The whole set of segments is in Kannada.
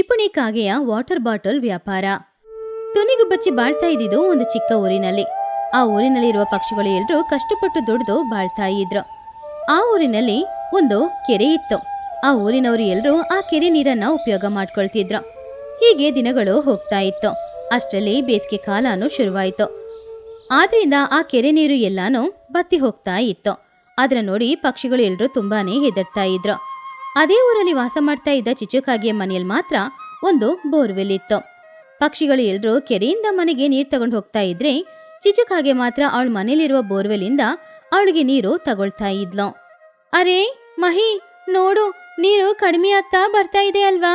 ಜಿಪುಣಿ ಕಾಗೆಯ ವಾಟರ್ ಬಾಟಲ್ ವ್ಯಾಪಾರ. ತುನಿಗು ಬಚ್ಚಿ ಬಾಳ್ತಾ ಇದ್ದಿದ್ದು ಒಂದು ಚಿಕ್ಕ ಊರಿನಲ್ಲಿ. ಆ ಊರಿನಲ್ಲಿರುವ ಪಕ್ಷಿಗಳು ಎಲ್ಲರೂ ಕಷ್ಟಪಟ್ಟು ದುಡಿದು ಬಾಳ್ತಾ ಇದ್ರು. ಆ ಊರಿನಲ್ಲಿ ಒಂದು ಕೆರೆ ಇತ್ತು. ಆ ಊರಿನವರು ಎಲ್ಲರೂ ಆ ಕೆರೆ ನೀರನ್ನ ಉಪಯೋಗ ಮಾಡ್ಕೊಳ್ತಿದ್ರು. ಹೀಗೆ ದಿನಗಳು ಹೋಗ್ತಾ ಇತ್ತು. ಅಷ್ಟರಲ್ಲಿ ಬೇಸಿಗೆ ಕಾಲನೂ ಶುರುವಾಯಿತು. ಆದ್ರಿಂದ ಆ ಕೆರೆ ನೀರು ಎಲ್ಲಾನು ಬತ್ತಿ ಹೋಗ್ತಾ ಇತ್ತು. ಅದರ ನೋಡಿ ಪಕ್ಷಿಗಳು ಎಲ್ಲರೂ ತುಂಬಾನೇ ಹೆದರ್ತಾ ಇದ್ರು. ಅದೇ ಊರಲ್ಲಿ ವಾಸ ಮಾಡ್ತಾ ಇದ್ದ ಚಿಚುಕಾಗಿಯ ಮನೆಯಲ್ಲಿ ಮಾತ್ರ ಒಂದು ಬೋರ್ವೆಲ್ ಇತ್ತು. ಪಕ್ಷಿಗಳು ಎಲ್ರೂ ಕೆರೆಯಿಂದ ಮನೆಗೆ ನೀರು ತಗೊಂಡು ಹೋಗ್ತಾ ಇದ್ರೆ ಚಿಚುಕಾಗೆ ಮಾತ್ರ ಅವಳ ಮನೇಲಿರುವ ಬೋರ್ವೆಲಿಂದ ಅವಳಿಗೆ ನೀರು ತಗೊಳ್ತಾ ಇದ್ಲು. ಅರೆ, ಮಹಿ, ನೋಡು, ನೀರು ಕಡಿಮೆ ಆಗ್ತಾ ಬರ್ತಾ ಇದೆ ಅಲ್ವಾ?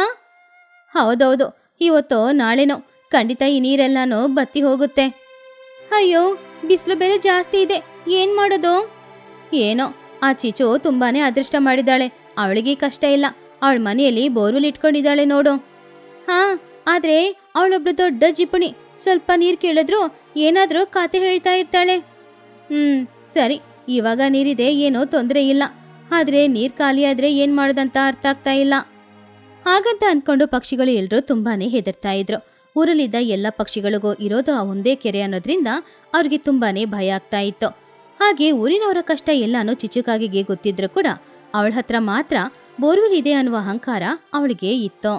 ಹೌದೌದು, ಇವತ್ತು ನಾಳೆನೋ, ಖಂಡಿತ ಈ ನೀರೆಲ್ಲಾನು ಬತ್ತಿ ಹೋಗುತ್ತೆ. ಅಯ್ಯೋ, ಬಿಸಿಲು ಬೇರೆ ಜಾಸ್ತಿ ಇದೆ, ಏನ್ ಮಾಡೋದು? ಏನೋ, ಆ ಚಿಚು ತುಂಬಾನೇ ಅದೃಷ್ಟ ಮಾಡಿದ್ದಾಳೆ ಅವಳಿಗೆ ಕಷ್ಟ ಇಲ್ಲ. ಅವಳ ಮನೆಯಲ್ಲಿ ಬೋರ್ವೆಲ್ ಇಟ್ಕೊಂಡಿದ್ದಾಳೆ ನೋಡು. ಹಾ, ಆದ್ರೆ ಅವಳೊಬ್ಳು ದೊಡ್ಡ ಜಿಪುಣಿ. ಸ್ವಲ್ಪ ನೀರ್ ಕೇಳಿದ್ರು ಏನಾದ್ರೂ ಕಾತೆ ಹೇಳ್ತಾ ಇರ್ತಾಳೆ. ಹ್ಮ್, ಸರಿ. ಇವಾಗ ನೀರಿದೆ, ಏನೋ ತೊಂದರೆ ಇಲ್ಲ. ಆದ್ರೆ ನೀರ್ ಖಾಲಿಯಾದ್ರೆ ಏನ್ ಮಾಡೋದಂತ ಅರ್ಥ ಆಗ್ತಾ ಇಲ್ಲ. ಹಾಗಂತ ಅನ್ಕೊಂಡು ಪಕ್ಷಿಗಳು ಎಲ್ರೂ ತುಂಬಾನೇ ಹೆದರ್ತಾ ಇದ್ರು. ಊರಲ್ಲಿದ್ದ ಎಲ್ಲ ಪಕ್ಷಿಗಳಿಗೂ ಇರೋದು ಆ ಒಂದೇ ಕೆರೆ ಅನ್ನೋದ್ರಿಂದ ಅವ್ರಿಗೆ ತುಂಬಾನೇ ಭಯ ಆಗ್ತಾ ಇತ್ತು. ಹಾಗೆ ಊರಿನವರ ಕಷ್ಟ ಎಲ್ಲಾನು ಚಿಚುಕಾಗಿಗೆ ಗೊತ್ತಿದ್ರು ಕೂಡ ಅವಳ ಹತ್ರ ಮಾತ್ರ ಬೋರ್ವೆಲ್ ಇದೆ ಅನ್ನುವ ಅಹಂಕಾರ ಅವಳಿಗೆ ಇತ್ತು.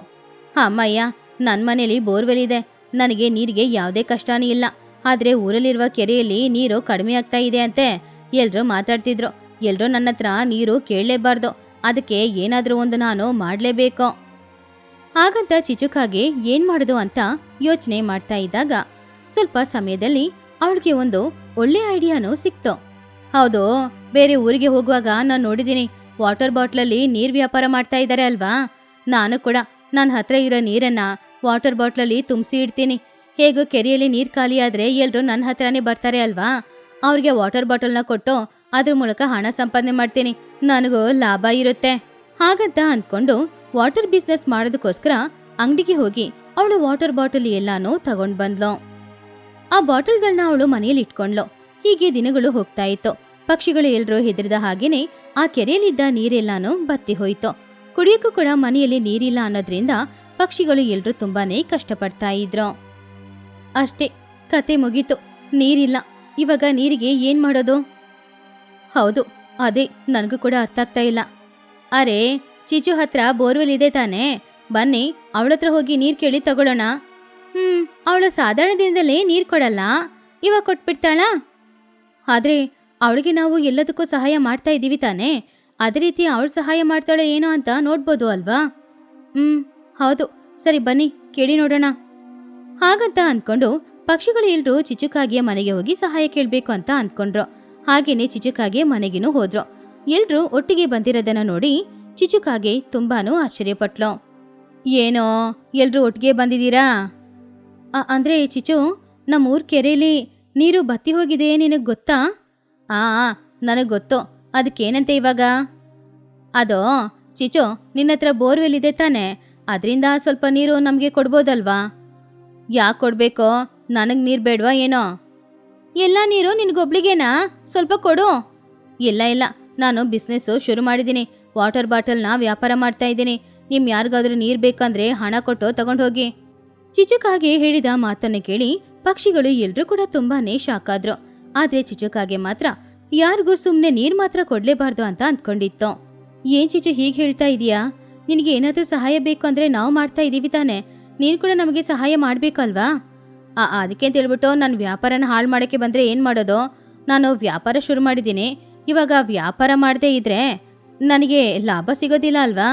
ಅಮ್ಮಯ್ಯ ನನ್ನ ಮನೇಲಿ ಬೋರ್ವೆಲ್ ಇದೆ. ನನಗೆ ನೀರಿಗೆ ಯಾವುದೇ ಕಷ್ಟನೇ ಇಲ್ಲ. ಆದ್ರೆ ಊರಲ್ಲಿರುವ ಕೆರೆಯಲ್ಲಿ ನೀರು ಕಡಿಮೆ ಆಗ್ತಾ ಇದೆ ಅಂತೆ. ಎಲ್ಲರೂ ಮಾತಾಡ್ತಿದ್ರು. ಎಲ್ಲರೂ ನನ್ನ ಹತ್ರ ನೀರು ಕೇಳಲೇಬಾರ್ದು. ಅದಕ್ಕೆ ಏನಾದರೂ ಒಂದು ನಾನು ಮಾಡಲೇಬೇಕು. ಹಾಗಂತ ಚಿಚುಕಾಗೆ ಏನ್ ಮಾಡೋದು ಅಂತ ಯೋಚನೆ ಮಾಡ್ತಾ ಇದ್ದಾಗ ಸ್ವಲ್ಪ ಸಮಯದಲ್ಲಿ ಅವಳಿಗೆ ಒಂದು ಒಳ್ಳೆ ಐಡಿಯಾನೂ ಸಿಕ್ತು. ಹೌದು, ಬೇರೆ ಊರಿಗೆ ಹೋಗುವಾಗ ನಾನು ನೋಡಿದ್ದೀನಿ. ವಾಟರ್ ಬಾಟ್ಲಲ್ಲಿ ನೀರ್ ವ್ಯಾಪಾರ ಮಾಡ್ತಾ ಇದ್ದಾರೆ ಅಲ್ವಾ? ನಾನು ಕೂಡ ನನ್ನ ಹತ್ರ ಇರೋ ನೀರನ್ನ ವಾಟರ್ ಬಾಟ್ಲಲ್ಲಿ ತುಂಬಿಸಿ ಇಡ್ತೀನಿ. ಹೇಗೂ ಕೆರೆಯಲ್ಲಿ ನೀರ್ ಖಾಲಿಯಾದ್ರೆ ಎಲ್ಲರೂ ನನ್ನ ಹತ್ರನೇ ಬರ್ತಾರೆ ಅಲ್ವಾ? ಅವ್ರಿಗೆ ವಾಟರ್ ಬಾಟಲ್ನ ಕೊಟ್ಟು ಅದ್ರ ಮೂಲಕ ಹಣ ಸಂಪಾದನೆ ಮಾಡ್ತೀನಿ. ನನಗೂ ಲಾಭ ಇರುತ್ತೆ. ಹಾಗಂತ ಅಂದ್ಕೊಂಡು ವಾಟರ್ ಬಿಸ್ನೆಸ್ ಮಾಡೋದಕ್ಕೋಸ್ಕರ ಅಂಗಡಿಗೆ ಹೋಗಿ ಅವಳು ವಾಟರ್ ಬಾಟಲ್ ಎಲ್ಲಾನು ತಗೊಂಡ್ ಬಂದ್ಲು. ಆ ಬಾಟಲ್ಗಳನ್ನ ಅವಳು ಮನೆಯಲ್ಲಿ ಇಟ್ಕೊಂಡ್ಲು ಹೀಗೆ ದಿನಗಳು ಹೋಗ್ತಾ ಇತ್ತು. ಪಕ್ಷಿಗಳು ಎಲ್ರೂ ಹೆದರಿದ ಹಾಗೇನೆ ಆ ಕೆರೆಯಲ್ಲಿದ್ದ ನೀರೆಲ್ಲಾನು ಬತ್ತಿ ಹೋಯ್ತು. ಕುಡಿಯೋಕ್ಕೂ ಕೂಡ ಮನೆಯಲ್ಲಿ ನೀರಿಲ್ಲ ಅನ್ನೋದ್ರಿಂದ ಪಕ್ಷಿಗಳು ಎಲ್ಲರೂ ತುಂಬಾನೇ ಕಷ್ಟಪಡ್ತಾ ಇದ್ರು. ಅಷ್ಟೇ, ಕತೆ ಮುಗೀತು. ನೀರಿಲ್ಲ. ಇವಾಗ ನೀರಿಗೆ ಏನ್ ಮಾಡೋದು? ಹೌದು, ಅದೇ, ನನಗೂ ಕೂಡ ಅರ್ಥ ಆಗ್ತಾ ಇಲ್ಲ. ಅರೆ, ಚಿಚು ಹತ್ರ ಬೋರ್ವೆಲ್ ಇದೆ ತಾನೇ? ಬನ್ನಿ ಅವಳತ್ರ ಹೋಗಿ ನೀರ್ ಕೇಳಿ ತಗೊಳ್ಳೋಣ. ಹ್ಮ್, ಅವಳು ಸಾಧಾರಣ ದಿನದಲ್ಲೇ ನೀರ್ ಕೊಡಲ್ಲ? ಇವಾಗ ಕೊಟ್ಬಿಡ್ತಾಳ? ಆದ್ರೆ ಅವಳಿಗೆ ನಾವು ಎಲ್ಲದಕ್ಕೂ ಸಹಾಯ ಮಾಡ್ತಾ ಇದ್ದೀವಿ ತಾನೇ? ಅದೇ ರೀತಿ ಅವಳು ಸಹಾಯ ಮಾಡ್ತಾಳೆ ಏನೋ ಅಂತ ನೋಡ್ಬೋದು ಅಲ್ವಾ? ಹ್ಮ್, ಹೌದು. ಸರಿ, ಬನ್ನಿ, ಕೇಳಿ ನೋಡೋಣ. ಹಾಗಂತ ಅನ್ಕೊಂಡು ಪಕ್ಷಿಗಳು ಎಲ್ರೂ ಚಿಚುಕಾಗಿಯ ಮನೆಗೆ ಹೋಗಿ ಸಹಾಯ ಕೇಳಬೇಕು ಅಂತ ಅನ್ಕೊಂಡ್ರು. ಹಾಗೇನೆ ಚಿಚುಕಾಗೆ ಮನೆಗಿನೂ ಹೋದ್ರು. ಎಲ್ರೂ ಒಟ್ಟಿಗೆ ಬಂದಿರೋದನ್ನ ನೋಡಿ ಚಿಚುಕಾಗೆ ತುಂಬಾನು ಆಶ್ಚರ್ಯಪಟ್ಲು. ಏನೋ, ಎಲ್ರೂ ಒಟ್ಟಿಗೆ ಬಂದಿದ್ದೀರಾ? ಅಂದ್ರೆ ಚಿಚು, ನಮ್ಮೂರ್ ಕೆರೆಯಲ್ಲಿ ನೀರು ಬತ್ತಿ ಹೋಗಿದೆ ನಿನಗ್ ಗೊತ್ತಾ? ಆ ನನಗೆ ಗೊತ್ತು. ಅದಕ್ಕೇನಂತೆ ಇವಾಗ? ಅದೋ, ಚಿಚು ನಿನ್ನ ಹತ್ರ ಬೋರ್ವೆಲ್ ಇದೆ ತಾನೆ. ಅದರಿಂದ ಸ್ವಲ್ಪ ನೀರು ನಮಗೆ ಕೊಡ್ಬೋದಲ್ವಾ? ಯಾಕೆ ಕೊಡಬೇಕೋ? ನನಗೆ ನೀರು ಬೇಡವಾ ಏನೋ? ಎಲ್ಲ ನೀರು ನಿನಗೊಬ್ಳಿಗೇನಾ? ಸ್ವಲ್ಪ ಕೊಡು. ಇಲ್ಲ ಇಲ್ಲ. ನಾನು ಬಿಸ್ನೆಸ್ಸು ಶುರು ಮಾಡಿದ್ದೀನಿ. ವಾಟರ್ ಬಾಟಲ್ನ ವ್ಯಾಪಾರ ಮಾಡ್ತಾ ಇದ್ದೀನಿ. ನಿಮ್ಮ ಯಾರಿಗಾದ್ರೂ ನೀರು ಬೇಕಂದ್ರೆ ಹಣ ಕೊಟ್ಟು ತಗೊಂಡು ಹೋಗಿ ಚಿಚುಕಾಗೆ ಹೇಳಿದ ಮಾತನ್ನು ಕೇಳಿ ಪಕ್ಷಿಗಳು ಎಲ್ಲರೂ ಕೂಡ ತುಂಬಾನೇ ಶಾಕ್ ಆದ್ರು. ಆದ್ರೆ ಚಿಚುಕಾಗೆ ಮಾತ್ರ ಯಾರಿಗೂ ಸುಮ್ನೆ ನೀರ್ ಮಾತ್ರ ಕೊಡ್ಲೇಬಾರ್ದು ಅಂತ ಅಂದ್ಕೊಂಡಿತ್ತು. ಏನ್ ಚಿಚು ಹೀಗೆ ಹೇಳ್ತಾ ಇದೀಯಾ? ನಿನಗೆ ಏನಾದ್ರೂ ಸಹಾಯ ಬೇಕು ಅಂದ್ರೆ ನಾವು ಮಾಡ್ತಾ ಇದೀವಿ ತಾನೆ. ನೀನ್ ಕೂಡ ನಮಗೆ ಸಹಾಯ ಮಾಡ್ಬೇಕಲ್ವಾ? ಆ ಅದಕ್ಕೆ ಅಂತ ಹೇಳ್ಬಿಟ್ಟು ನನ್ನ ವ್ಯಾಪಾರನ ಹಾಳು ಮಾಡಕ್ಕೆ ಬಂದ್ರೆ ಏನ್ ಮಾಡೋದು? ನಾನು ವ್ಯಾಪಾರ ಶುರು ಮಾಡಿದ್ದೀನಿ. ಇವಾಗ ವ್ಯಾಪಾರ ಮಾಡದೇ ಇದ್ರೆ ನನಗೆ ಲಾಭ ಸಿಗೋದಿಲ್ಲ ಅಲ್ವಾ?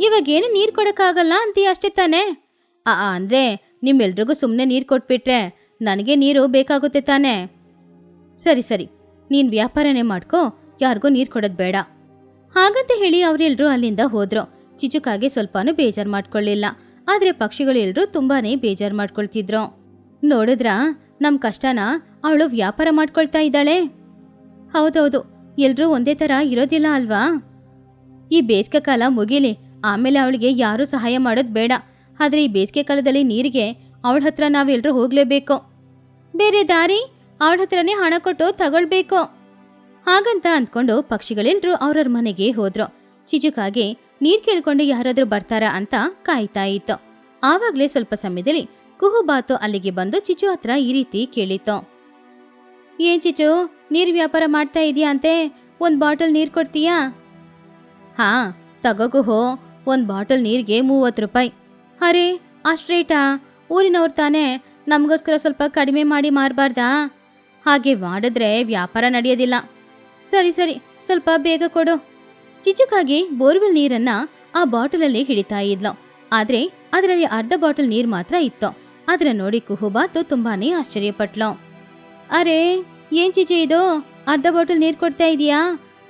ಇವಾಗೇನು ನೀರ್ ಕೊಡೋಕ್ಕಾಗಲ್ಲ ಅಂತೀಯ ಅಷ್ಟೇ ತಾನೇ? ಆ, ಅಂದ್ರೆ ನಿಮ್ಮೆಲ್ರಿಗೂ ಸುಮ್ಮನೆ ನೀರು ಕೊಟ್ಬಿಟ್ರೆ ನನಗೆ ನೀರು ಬೇಕಾಗುತ್ತೆ ತಾನೇ. ಸರಿ ಸರಿ. ನೀನ್ ವ್ಯಾಪಾರನೇ ಮಾಡ್ಕೋ, ಯಾರಿಗೂ ನೀರ್ ಕೊಡೋದು ಬೇಡ. ಹಾಗಂತ ಹೇಳಿ ಅವರೆಲ್ಲರೂ ಅಲ್ಲಿಂದ ಹೋದ್ರು. ಚಿಚುಕಾಗೆ ಸ್ವಲ್ಪನೂ ಬೇಜಾರು ಮಾಡ್ಕೊಳ್ಳಿಲ್ಲ ಆದ್ರೆ ಪಕ್ಷಿಗಳೆಲ್ಲರೂ ತುಂಬಾನೇ ಬೇಜಾರು ಮಾಡ್ಕೊಳ್ತಿದ್ರು. ನೋಡಿದ್ರ, ನಮ್ ಕಷ್ಟನ ಅವಳು ವ್ಯಾಪಾರ ಮಾಡ್ಕೊಳ್ತಾ ಇದ್ದಾಳೆ? ಹೌದೌದು, ಎಲ್ರೂ ಒಂದೇ ತರ ಇರೋದಿಲ್ಲ ಅಲ್ವಾ? ಈ ಬೇಸಿಗೆ ಕಾಲ ಮುಗಿಲಿ, ಆಮೇಲೆ ಅವಳಿಗೆ ಯಾರೂ ಸಹಾಯ ಮಾಡೋದು ಬೇಡ. ಆದ್ರೆ ಈ ಬೇಸಿಗೆ ಕಾಲದಲ್ಲಿ ನೀರಿಗೆ ಅವಳ ಹತ್ರ ನಾವೆಲ್ಲರೂ ಹೋಗ್ಲೇಬೇಕು. ಬೇರೆ ದಾರಿ? ಅವಳ ಹತ್ರನೇ ಹಣ ಕೊಟ್ಟು ತಗೊಳ್ಬೇಕು. ಹಾಗಂತ ಅಂದ್ಕೊಂಡು ಪಕ್ಷಿಗಳೆಲ್ಲರೂ ಅವ್ರವ್ರ ಮನೆಗೆ ಹೋದ್ರು. ಚಿಜುಕಾಗೆ ನೀರ್ ಕೇಳ್ಕೊಂಡು ಯಾರಾದ್ರೂ ಬರ್ತಾರಾ ಅಂತ ಕಾಯ್ತಾ ಇತ್ತು. ಆವಾಗ್ಲೇ ಸ್ವಲ್ಪ ಸಮಯದಲ್ಲಿ ಕುಹುಬಾತು ಅಲ್ಲಿಗೆ ಬಂದು ಚಿಚು ಹತ್ರ ಈ ರೀತಿ ಕೇಳಿತ್ತು. ಏನ್ ಚಿಚು, ನೀರ್ ವ್ಯಾಪಾರ ಮಾಡ್ತಾ ಇದೀಯಾ ಅಂತೆ? ಒಂದ್ ಬಾಟಲ್ ನೀರ್ ಕೊಡ್ತೀಯಾ? ಹಾ, ತಗೋ ಕುಹು, ಒಂದ್ ಬಾಟಲ್ ನೀರ್ಗೆ ಮೂವತ್ತು ರೂಪಾಯಿ. ಅರೆ ಅಷ್ಟ್ರೇಟಾ ಊರಿನವ್ರು ತಾನೇ ನಮಗೋಸ್ಕರ ಸ್ವಲ್ಪ ಕಡಿಮೆ ಮಾಡಿ ಮಾರಬಾರ್ದಾ? ಹಾಗೆ ಮಾಡಿದ್ರೆ ವ್ಯಾಪಾರ ನಡೆಯೋದಿಲ್ಲ. ಸರಿ ಸರಿ, ಸ್ವಲ್ಪ ಬೇಗ ಕೊಡು. ಚಿಚುಕಾಗಿ ಬೋರ್ವೆಲ್ ನೀರನ್ನ ಆ ಬಾಟಲಲ್ಲಿ ಹಿಡಿತಾ ಇದ್ಲು. ಆದ್ರೆ ಅದರಲ್ಲಿ ಅರ್ಧ ಬಾಟಲ್ ನೀರು ಮಾತ್ರ ಇತ್ತು. ಅದರ ನೋಡಿ ಕುಹುಬಾತು ತುಂಬಾನೇ ಆಶ್ಚರ್ಯಪಟ್ಲು. ಅರೆ, ಏನ್ ಚಿಚೆ ಇದು? ಅರ್ಧ ಬಾಟಲ್ ನೀರು ಕೊಡ್ತಾ ಇದೀಯಾ?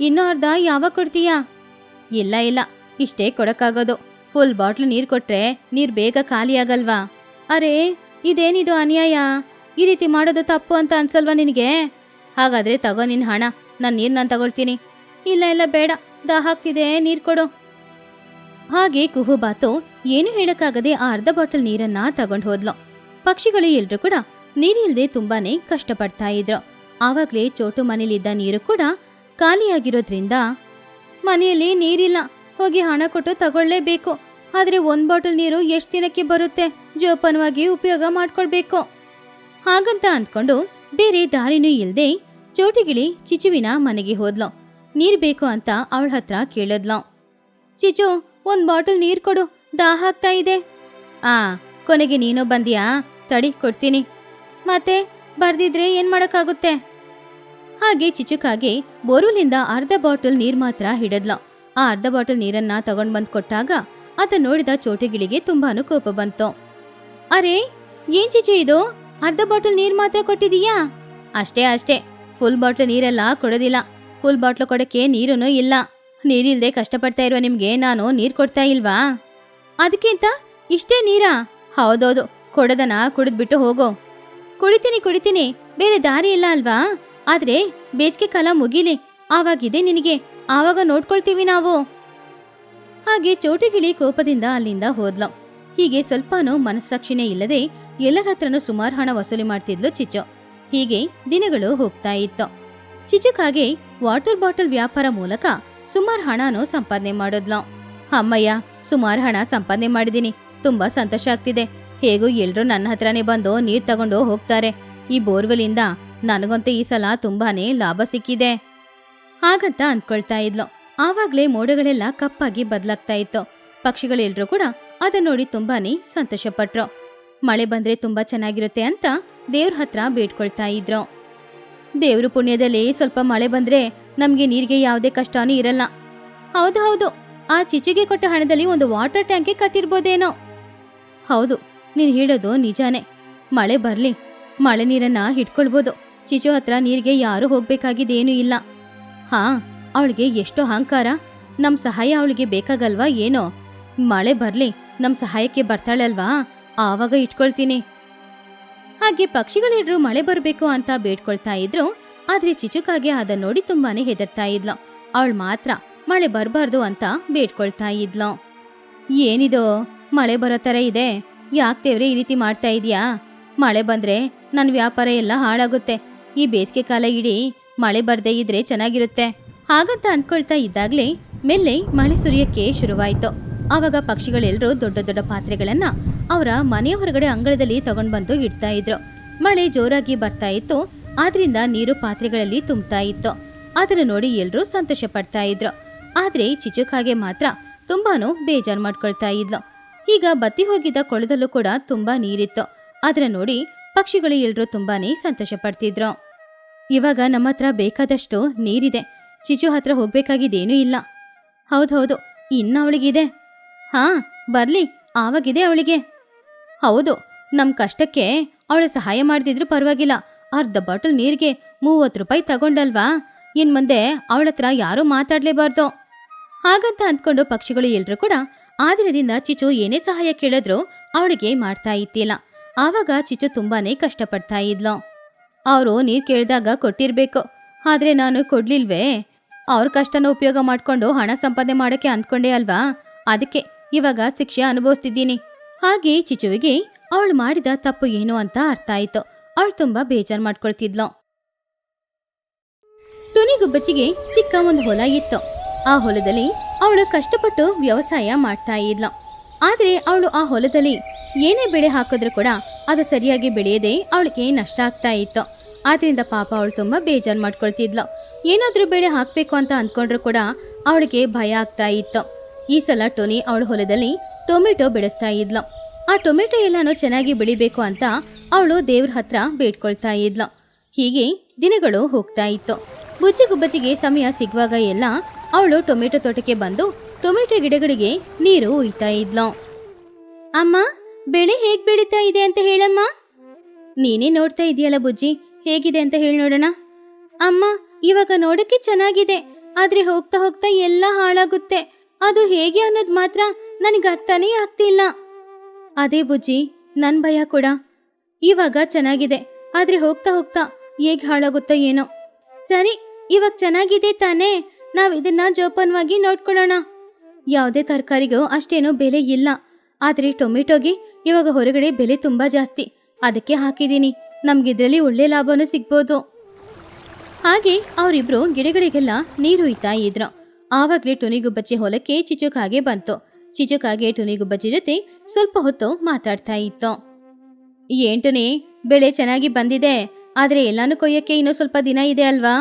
ಇನ್ನೂ ಅರ್ಧ ಯಾವಾಗ ಕೊಡ್ತೀಯಾ? ಇಲ್ಲ ಇಲ್ಲ, ಇಷ್ಟೇ ಕೊಡಕ್ಕಾಗೋದು. ಫುಲ್ ಬಾಟ್ಲ್ ನೀರು ಕೊಟ್ರೆ ನೀರು ಬೇಗ ಖಾಲಿ ಆಗಲ್ವಾ ಅರೆ, ಇದೇನಿದು ಅನ್ಯಾಯ? ಈ ರೀತಿ ಮಾಡೋದು ತಪ್ಪು ಅಂತ ಅನ್ಸಲ್ವಾ ನಿನಗೆ? ಹಾಗಾದ್ರೆ ತಗೋ ನಿನ್ ಹಣ. ನಾನು ನೀರ್ ನಾನು ತಗೊಳ್ತೀನಿ. ಇಲ್ಲ ಇಲ್ಲ, ಬೇಡ. ದಾಹಾಗ್ತಿದೆ ನೀರ್ ಕೊಡು. ಹಾಗೆ ಕುಹುಬಾತು ಏನು ಹೇಳಕ್ಕಾಗದೆ ಆ ಅರ್ಧ ಬಾಟಲ್ ನೀರನ್ನ ತಗೊಂಡು ಹೋದ್ಲು. ಪಕ್ಷಿಗಳು ಎಲ್ರು ಕೂಡ ನೀರಿಲ್ದೆ ತುಂಬಾನೇ ಕಷ್ಟಪಡ್ತಾ ಇದ್ರು. ಆವಾಗ್ಲೇ ಚೋಟು ಮನೇಲಿದ್ದ ನೀರು ಕೂಡ ಖಾಲಿಯಾಗಿರೋದ್ರಿಂದ ಮನೆಯಲ್ಲಿ ನೀರಿಲ್ಲ. ಹೋಗಿ ಹಣ ಕೊಟ್ಟು ತಗೊಳ್ಳೇಬೇಕು. ಆದ್ರೆ ಒಂದ್ ಬಾಟಲ್ ನೀರು ಎಷ್ಟ್ ದಿನಕ್ಕೆ ಬರುತ್ತೆ? ಜೋಪಾನವಾಗಿ ಉಪಯೋಗ ಮಾಡ್ಕೊಳ್ಬೇಕು. ಹಾಗಂತ ಅಂದ್ಕೊಂಡು ಬೇರೆ ದಾರಿನೂ ಇಲ್ದೆ ಚೋಟಿಗಿಳಿ ಚಿಚುವಿನ ಮನೆಗೆ ಹೋದ್ಲು. ನೀರ್ ಬೇಕು ಅಂತ ಅವಳ ಹತ್ರ ಕೇಳಿದ್ಲು. ಚಿಚು, ಒಂದ್ ಬಾಟಲ್ ನೀರ್ ಕೊಡು, ದಾಹ ಆಗ್ತಾ ಇದೆ. ಆ, ಕೊನೆಗೆ ನೀನು ಬಂದಿಯಾ? ತಡಿ, ಕೊಡ್ತೀನಿ. ಮತ್ತೆ, ಬರ್ದಿದ್ರೆ ಏನ್ ಮಾಡಕ್ಕಾಗುತ್ತೆ? ಹಾಗೆ ಚಿಚುಕಾಗೆ ಬೋರುಲಿಂದ ಅರ್ಧ ಬಾಟಲ್ ನೀರ್ ಮಾತ್ರ ಹಿಡಿದ್ಲು. ಆ ಅರ್ಧ ಬಾಟಲ್ ನೀರನ್ನ ತಗೊಂಡ್ ಬಂದ್ ಕೊಟ್ಟಾಗ ಅದನ್ನ ನೋಡಿದ ಚೋಟಿಗಿಳಿಗೆ ತುಂಬಾನು ಕೋಪ ಬಂತು. ಅರೆ, ಏನ್ ಚಿಚು ಇದು? ಅರ್ಧ ಬಾಟಲ್ ನೀರ್ ಮಾತ್ರ ಕೊಟ್ಟಿದೀಯಾ? ಅಷ್ಟೇ ಅಷ್ಟೇ. ಫುಲ್ ಬಾಟ್ಲ್ ನೀರೆಲ್ಲ ಕೊಡೋದಿಲ್ಲ. ಫುಲ್ ಬಾಟ್ಲ್ ಕೊಡಕ್ಕೆ ನೀರೂ ಇಲ್ಲ. ನೀರಿಲ್ದೆ ಕಷ್ಟಪಡ್ತಾ ಇರುವ ನಿಮ್ಗೆ ನಾನು ನೀರ್ ಕೊಡ್ತಾ ಇಲ್ವಾ? ಅದಕ್ಕಿಂತ ಇಷ್ಟೇ ನೀರಾ? ಹೌದೌದು. ಕೊಡದನ ಕುಡಿದ್ಬಿಟ್ಟು ಹೋಗೋ. ಕುಡಿತೀನಿ ಕುಡಿತೀನಿ. ಬೇರೆ ದಾರಿ ಇಲ್ಲ ಅಲ್ವಾ? ಆದ್ರೆ ಬೇಸಿಗೆ ಕಾಲ ಮುಗಿಲಿ. ಆವಾಗಿದೆ ನಿನಗೆ. ಆವಾಗ ನೋಡ್ಕೊಳ್ತೀವಿ ನಾವು. ಹಾಗೆ ಚೋಟಿಗಿಳಿ ಕೋಪದಿಂದ ಅಲ್ಲಿಂದ ಹೋದ್ಲು. ಹೀಗೆ ಸ್ವಲ್ಪನೂ ಮನಸ್ಸಾಕ್ಷಿನೇ ಇಲ್ಲದೆ ಎಲ್ಲರ ಹತ್ರನೂ ಸುಮಾರು ಹಣ ವಸೂಲಿ ಮಾಡ್ತಿದ್ಲು ಚಿಚು ಹೀಗೆ ದಿನಗಳು ಹೋಗ್ತಾ ಇತ್ತು. ಚಿಚುಕಾಗೆ ವಾಟರ್ ಬಾಟಲ್ ವ್ಯಾಪಾರ ಮೂಲಕ ಸುಮಾರು ಹಣನೂ ಸಂಪಾದನೆ ಮಾಡಿದ್ಲು. ಅಮ್ಮಯ್ಯ, ಸುಮಾರು ಹಣ ಸಂಪಾದನೆ ಮಾಡಿದೀನಿ ತುಂಬಾ ಸಂತೋಷ ಆಗ್ತಿದೆ. ಹೇಗೂ ಎಲ್ರೂ ನನ್ನ ಹತ್ರನೇ ಬಂದು ನೀರ್ ತಗೊಂಡು ಹೋಗ್ತಾರೆ. ಈ ಬೋರ್ವೆಲಿಂದ ನನಗಂತೂ ಈ ಸಲ ತುಂಬಾನೇ ಲಾಭ ಸಿಕ್ಕಿದೆ. ಹಾಗಂತ ಅಂದ್ಕೊಳ್ತಾ ಇದ್ಲು. ಆವಾಗ್ಲೇ ಮೋಡಗಳೆಲ್ಲ ಕಪ್ಪಾಗಿ ಬದಲಾಗ್ತಾ ಇತ್ತು. ಪಕ್ಷಿಗಳೆಲ್ಲರೂ ಕೂಡ ಅದನ್ನ ನೋಡಿ ತುಂಬಾನೇ ಸಂತೋಷಪಟ್ರು. ಮಳೆ ಬಂದ್ರೆ ತುಂಬಾ ಚೆನ್ನಾಗಿರುತ್ತೆ ಅಂತ ದೇವ್ರ ಹತ್ರ ಬೇಡ್ಕೊಳ್ತಾ ಇದ್ರು. ದೇವ್ರ ಪುಣ್ಯದಲ್ಲಿ ಸ್ವಲ್ಪ ಮಳೆ ಬಂದ್ರೆ ನಮ್ಗೆ ನೀರಿಗೆ ಯಾವುದೇ ಕಷ್ಟನೂ ಇರಲ್ಲ. ಹೌದು ಹೌದು. ಆ ಚಿಚಿಗೆ ಕೊಟ್ಟ ಹಣದಲ್ಲಿ ಒಂದು ವಾಟರ್ ಟ್ಯಾಂಕೆ ಕಟ್ಟಿರ್ಬೋದೇನೋ. ಹೌದು, ನೀನ್ ಹೇಳೋದು ನಿಜಾನೇ. ಮಳೆ ಬರ್ಲಿ, ಮಳೆ ನೀರನ್ನ ಹಿಡ್ಕೊಳ್ಬೋದು. ಚಿಚು ಹತ್ರ ನೀರಿಗೆ ಯಾರು ಹೋಗ್ಬೇಕಾಗಿದ್ದೇನೂ ಇಲ್ಲ. ಹಾ, ಅವಳಿಗೆ ಎಷ್ಟೋ ಅಹಂಕಾರ. ನಮ್ ಸಹಾಯ ಅವಳಿಗೆ ಬೇಕಾಗಲ್ವಾ, ಏನೋ? ಮಳೆ ಬರ್ಲಿ, ನಮ್ ಸಹಾಯಕ್ಕೆ ಬರ್ತಾಳಲ್ವಾ? ಆವಾಗ ಇಟ್ಕೊಳ್ತೀನಿ. ಹಾಗೆ ಪಕ್ಷಿಗಳೆಲ್ರೂ ಮಳೆ ಬರಬೇಕು ಅಂತ ಬೇಡ್ಕೊಳ್ತಾ ಇದ್ರು, ಆದ್ರೆ ಚಿಚುಕಾಗೆ ಅದನ್ನ ನೋಡಿ ತುಂಬಾನೇ ಹೆದರ್ತಾ ಇದ್ಲು. ಅವಳು ಮಾತ್ರ ಮಳೆ ಬರಬಾರ್ದು ಅಂತ ಬೇಡ್ಕೊಳ್ತಾ ಇದ್ಲು. ಏನಿದು? ಮಳೆ ಬರೋ ಥರ ಇದೆ. ಯಾಕೆ ದೇವ್ರೆ ಈ ರೀತಿ ಮಾಡ್ತಾ ಇದೀಯಾ? ಮಳೆ ಬಂದ್ರೆ ನನ್ನ ವ್ಯಾಪಾರ ಎಲ್ಲ ಹಾಳಾಗುತ್ತೆ. ಈ ಬೇಸಿಗೆ ಕಾಲ ಇಡೀ ಮಳೆ ಬರದೇ ಇದ್ರೆ ಚೆನ್ನಾಗಿರುತ್ತೆ. ಹಾಗಂತ ಅಂದ್ಕೊಳ್ತಾ ಇದ್ದಾಗ್ಲೇ, ಮೆಲ್ಲೆ ಮಳೆ ಸುರಿಯಕ್ಕೆ ಶುರುವಾಯ್ತು. ಆವಾಗ ಪಕ್ಷಿಗಳೆಲ್ಲರೂ ದೊಡ್ಡ ದೊಡ್ಡ ಪಾತ್ರೆಗಳನ್ನ ಅವರ ಮನೆಯ ಹೊರಗಡೆ ಅಂಗಳದಲ್ಲಿ ತಗೊಂಡ್ ಬಂದು ಇಡ್ತಾ ಇದ್ರು. ಮಳೆ ಜೋರಾಗಿ ಬರ್ತಾ ಇತ್ತು. ಆದ್ರಿಂದ ನೀರು ಪಾತ್ರೆಗಳಲ್ಲಿ ತುಂಬ್ತಾ ಇತ್ತು. ಅದನ್ನ ನೋಡಿ ಎಲ್ರೂ ಸಂತೋಷ ಪಡ್ತಾ ಇದ್ರು. ಆದ್ರೆ ಚಿಚುಕಾಗೆ ಮಾತ್ರ ತುಂಬಾನು ಬೇಜಾರ್ ಮಾಡ್ಕೊಳ್ತಾ ಇದ್ಲು. ಈಗ ಬತ್ತಿ ಹೋಗಿದ್ದ ಕೊಳದಲ್ಲೂ ಕೂಡ ತುಂಬಾ ನೀರಿತ್ತು. ಅದನ್ನ ನೋಡಿ ಪಕ್ಷಿಗಳು ಎಲ್ರೂ ತುಂಬಾನೇ ಸಂತೋಷ ಪಡ್ತಿದ್ರು. ಇವಾಗ ನಮ್ಮ ಹತ್ರ ಬೇಕಾದಷ್ಟು ನೀರಿದೆ. ಚಿಚು ಹತ್ರ ಹೋಗ್ಬೇಕಾಗಿದ್ದೇನೂ ಇಲ್ಲ. ಹೌದೌದು ಇನ್ನ ಅವಳಿಗಿದೆ. ಹಾ, ಬರ್ಲಿ, ಆವಾಗಿದೆ ಅವಳಿಗೆ. ಹೌದು, ನಮ್ ಕಷ್ಟಕ್ಕೆ ಅವಳು ಸಹಾಯ ಮಾಡ್ದಿದ್ರೂ ಪರವಾಗಿಲ್ಲ. ಅರ್ಧ ಬಾಟಲ್ ನೀರಿಗೆ ಮೂವತ್ತು ರೂಪಾಯಿ ತಗೊಂಡಲ್ವಾ? ಇನ್ ಮುಂದೆ ಅವಳ ಹತ್ರ ಯಾರೂ ಮಾತಾಡ್ಲೇಬಾರ್ದು. ಹಾಗಂತ ಅಂದ್ಕೊಂಡು ಪಕ್ಷಿಗಳು ಎಲ್ಲರೂ ಕೂಡ ಆ ದಿನದಿಂದ ಚಿಚು ಏನೇ ಸಹಾಯ ಕೇಳಿದ್ರು ಅವಳಿಗೆ ಮಾಡ್ತಾ ಇತ್ತಿಲ್ಲ ಆವಾಗ ಚಿಚು ತುಂಬಾನೇ ಕಷ್ಟಪಡ್ತಾ ಇದ್ಲು. ಅವರು ನೀರ್ ಕೇಳಿದಾಗ ಕೊಟ್ಟಿರ್ಬೇಕು. ಆದ್ರೆ ನಾನು ಕೊಡ್ಲಿಲ್ವೇ? ಅವ್ರ ಕಷ್ಟನ ಉಪಯೋಗ ಮಾಡ್ಕೊಂಡು ಹಣ ಸಂಪಾದನೆ ಮಾಡಕ್ಕೆ ಅಂದ್ಕೊಂಡೆ ಅಲ್ವಾ? ಅದಕ್ಕೆ ಇವಾಗ ಶಿಕ್ಷೆ ಅನುಭವಿಸ್ತಿದ್ದೀನಿ. ಹಾಗೆ ಚಿಚುವಿಗೆ ಅವಳು ಮಾಡಿದ ತಪ್ಪು ಏನು ಅಂತ ಅರ್ಥ ಆಯ್ತು. ಅವಳು ತುಂಬಾ ಬೇಜಾರ್ ಮಾಡ್ಕೊಳ್ತಿದ್ಲು. ತುನಿಗುಬ್ಬಚ್ಚಿಗೆ ಚಿಕ್ಕ ಒಂದು ಹೊಲ ಇತ್ತು. ಆ ಹೊಲದಲ್ಲಿ ಅವಳು ಕಷ್ಟಪಟ್ಟು ವ್ಯವಸಾಯ ಮಾಡ್ತಾ ಇದ್ಲು. ಆದ್ರೆ ಅವಳು ಆ ಹೊಲದಲ್ಲಿ ಏನೇ ಬೆಳೆ ಹಾಕಿದ್ರು ಕೂಡ ಅದು ಸರಿಯಾಗಿ ಬೆಳೆಯದೆ ಅವಳಿಗೆ ನಷ್ಟ ಆಗ್ತಾ ಇತ್ತು. ಆದ್ರಿಂದ ಪಾಪ ಅವಳು ತುಂಬಾ ಬೇಜಾರ್ ಮಾಡ್ಕೊಳ್ತಿದ್ಲು. ಏನಾದರೂ ಬೆಳೆ ಹಾಕ್ಬೇಕು ಅಂತ ಅಂದ್ಕೊಂಡ್ರು ಕೂಡ ಅವಳಿಗೆ ಭಯ ಆಗ್ತಾ ಇತ್ತು. ಈ ಸಲ ಟೋನಿ ಅವಳ ಹೊಲದಲ್ಲಿ ಟೊಮೆಟೊ ಬೆಳೆಸ್ತಾ ಇದ್ಲು. ಆ ಟೊಮೆಟೊ ಎಲ್ಲಾನು ಚೆನ್ನಾಗಿ ಬೆಳಿಬೇಕು ಅಂತ ಅವಳು ದೇವ್ರ ಹತ್ರ ಬೇಡ್ಕೊಳ್ತಾ ಇದ್ಲು. ಹೀಗೆ ದಿನಗಳು ಹೋಗ್ತಾ ಇತ್ತು. ಗುಜ್ಜಿ ಗುಬ್ಬಚ್ಚಿಗೆ ಸಮಯ ಸಿಗುವಾಗ ಎಲ್ಲ ಅವಳು ಟೊಮೆಟೊ ತೋಟಕ್ಕೆ ಬಂದು ಟೊಮೆಟೊ ಗಿಡಗಳಿಗೆ ನೀರು ಉಯ್ತಾ ಇದ್ಲು. ಅಮ್ಮ, ಬೆಳೆ ಹೇಗ್ ಬೆಳೀತಾ ಇದೆ ಅಂತ ಹೇಳಮ್ಮ? ನೀನೇ ನೋಡ್ತಾ ಇದೆಯಲ್ಲ ಬುಜ್ಜಿ, ಹೇಗಿದೆ ಅಂತ ಹೇಳಿ ನೋಡೋಣ. ಅಮ್ಮ, ಇವಾಗ ನೋಡಕ್ಕೆ ಚೆನ್ನಾಗಿದೆ, ಆದ್ರೆ ಹೋಗ್ತಾ ಹೋಗ್ತಾ ಎಲ್ಲ ಹಾಳಾಗುತ್ತೆ. ಅದು ಹೇಗೆ ಅನ್ನೋದು ಮಾತ್ರ ನನಗೆ ಅರ್ಥನೇ ಆಗ್ತಿಲ್ಲ. ಅದೇ ಬುಜ್ಜಿ, ನನ್ ಭಯ ಕೂಡ. ಇವಾಗ ಚೆನ್ನಾಗಿದೆ, ಆದ್ರೆ ಹೋಗ್ತಾ ಹೋಗ್ತಾ ಹೇಗ್ ಹಾಳಾಗುತ್ತೋ ಏನೋ. ಸರಿ, ಇವಾಗ ಚೆನ್ನಾಗಿದೆ ತಾನೇ, ನಾವ್ ಇದನ್ನ ಜೋಪಾನವಾಗಿ ನೋಡ್ಕೊಳ್ಳೋಣ. ಯಾವುದೇ ತರಕಾರಿಗೂ ಅಷ್ಟೇನೂ ಬೆಲೆ ಇಲ್ಲ. ಆದ್ರೆ ಟೊಮೆಟೊಗೆ ಇವಾಗ ಹೊರಗಡೆ ಬೆಲೆ ತುಂಬಾ ಜಾಸ್ತಿ. ಅದಕ್ಕೆ ಹಾಕಿದೀನಿ ನಮ್ಗಿದ್ರಲ್ಲಿ ಒಳ್ಳೆ ಲಾಭನೂ ಸಿಗ್ಬೋದು. ಹಾಗೆ ಅವರಿಬ್ರು ಗಿಡಗಳಿಗೆಲ್ಲ ನೀರು ಇತ್ತಾ ಇದ್ರು. ಆವಾಗ್ಲೇ ಟುನಿಗುಬ್ಬಚ್ಚಿ ಹೊಲಕ್ಕೆ ಚಿಚುಕಾಗೆ ಬಂತು. ಚಿಚುಕಾಗೆ ಬಜ್ಜಿ ಜೊತೆ ಸ್ವಲ್ಪ ಹೊತ್ತು ಮಾತಾಡ್ತಾ ಇತ್ತು. ಏಂಟುನಿ ಬೆಳೆ ಚೆನ್ನಾಗಿ ಬಂದಿದೆ, ಆದ್ರೆ ಎಲ್ಲಾನು ಕೊಯ್ಯಕ್ಕೆ ಇನ್ನೂ ಸ್ವಲ್ಪ ದಿನ ಇದೆ ಅಲ್ವಾ?